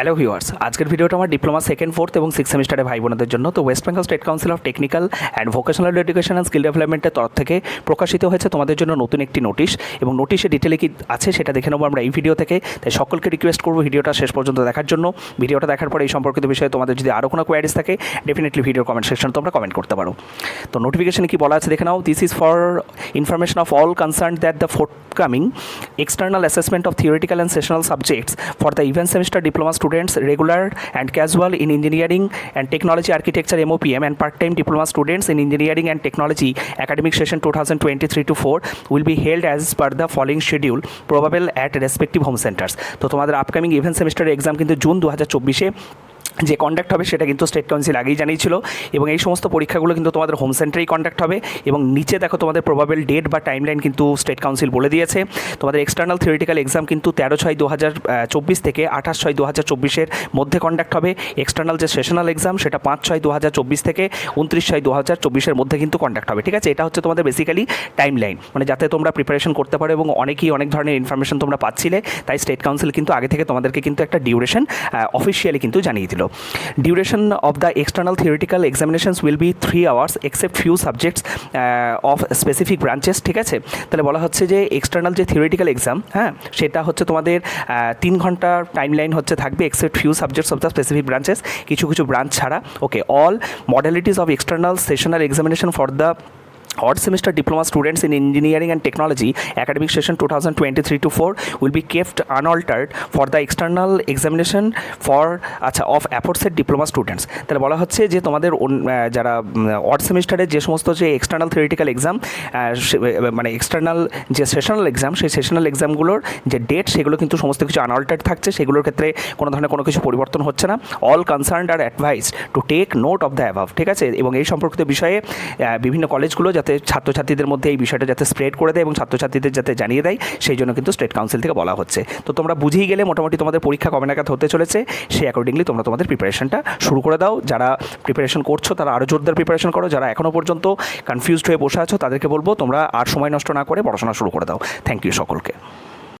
Hello viewers আজকের ভিডিওটা আমার ডিপ্লোমা সেকেন্ড ফোর্থ এবং সিক্স সেমিস্টারে ভাই বোনদের জন্য। তো West Bengal State Council of Technical and Vocational Education and Skill ডেভেলপমেন্টের তরফ থেকে প্রকাশিত হয়েছে তোমাদের জন্য নতুন একটি নোটিশ এবং নোটিশে ডিটেলে কি আছে সেটা দেখে নেব আমরা এই ভিডিও থেকে। তাই সকলকে রিকোয়েস্ট করব ভিডিওটা শেষ পর্যন্ত দেখার জন্য। ভিডিওটা দেখার পরে এই সম্পর্কিত বিষয়ে তোমাদের যদি আরও কোনো কোয়ারিজ থাকে ডেফিনেটলি ভিডিও কমেন্ট সেকশন তোমরা কমেন্ট করতে পারো। তো নোটিফিকেশনে কি বলা আছে দেখে নাও। This is for information of all concern that the forthcoming external assessment of theoretical and sessional subjects for the even semester diploma students regular and casual in engineering and technology architecture MOPM and part-time diploma students in engineering and technology academic session 2023 to 4 will be held as per the following schedule probable at respective home centers তো তোমাদের upcoming event semester exam কিন্তু June দু হাজার চব্বিশে যে conduct হবে সেটা কিন্তু স্টেট কাউন্সিল আগেই জানিয়েছিল এবং এই সমস্ত পরীক্ষাগুলো কিন্তু তোমাদের হোম সেন্টারেই কন্ডাক্ট হবে এবং নিচে দেখো তোমাদের প্রবাবেল ডেট বা টাইমলাইন কিন্তু স্টেট কাউন্সিল বলে দিয়েছে। তোমাদের এক্সটার্নাল থিওরিটিক্যাল এক্সাম কিন্তু তেরো ছয় দু হাজার চব্বিশ থেকে আঠাশ ছয় দু হাজার চব্বিশের মধ্যে কন্ডাক্ট হবে। এক্সটার্নাল যে সেশনাল এক্সাম সেটা পাঁচ ছয় দু হাজার চব্বিশ থেকে উনত্রিশ ছয় দু হাজার চব্বিশের মধ্যে কিন্তু কন্ডাক্ট হবে। ঠিক আছে? এটা হচ্ছে তোমাদের বেসিক্যালি টাইমলাইন মানে যাতে তোমরা প্রিপারেশন করতে পারো এবং অনেকেই অনেক ধরনের ইনফরমেশন তোমরা পাচ্ছিলে, তাই স্টেট কাউন্সিল কিন্তু আগে থেকে তোমাদেরকে কিন্তু একটা ডিউরেশন অফিসিয়ালি কিন্তু জানিয়ে দিল। Duration of the external theoretical examinations will be three hours except few subjects of specific branches ঠিক আছে? তাহলে বলা হচ্ছে যে এক্সটার্নাল যে থিওরিটিক্যাল এক্সাম হ্যাঁ সেটা হচ্ছে তোমাদের তিন ঘণ্টা টাইম লাইন হচ্ছে থাকবে except few subjects of the specific branches কিছু কিছু ব্রাঞ্চ ছাড়া। Okay all modalities of external sessional examination for the odd semester diploma students in engineering and technology, academic session 2023 to 4 will be kept unaltered for the external examination for আচ্ছা of aforesaid diploma students তাহলে বলা হচ্ছে যে তোমাদের যারা odd সেমিস্টারের যে সমস্ত যে এক্সটার্নাল থিওরিটিক্যাল এক্সাম মানে এক্সটার্নাল যে সেশনাল এক্সাম সেই সেশনাল এক্সামগুলোর যে ডেট সেগুলো কিন্তু সমস্ত কিছু আনঅল্টার্ড থাকছে। সেগুলোর ক্ষেত্রে কোনো ধরনের কোনো কিছু পরিবর্তন হচ্ছে না। All concern are advise to take note of the above ঠিক আছে? এবং এই সম্পর্কিত বিষয়ে বিভিন্ন কলেজগুলো যাতে ছাত্রছাত্রীদের মধ্যে এই বিষয়টা যাতে স্প্রেড করে দেয় এবং ছাত্রছাত্রীদের যাতে জানিয়ে দেয়, সেই জন্য কিন্তু স্টেট কাউন্সিল থেকে বলা হচ্ছে। তো তোমরা বুঝেই গেলে মোটামুটি তোমাদের পরীক্ষা কবে নাগাদ হতে চলেছে। সেই অ্যাকর্ডিংলি তোমরা তোমাদের প্রিপারেশনটা শুরু করে দাও। যারা প্রিপারেশন করছ, তারা আরও জোরদার প্রিপারেশন করো। যারা এখনও পর্যন্ত কনফিউজড হয়ে বসে আছো, তাদেরকে বলব তোমরা আর সময় নষ্ট না করে পড়াশোনা শুরু করে দাও। থ্যাংক ইউ সকলকে।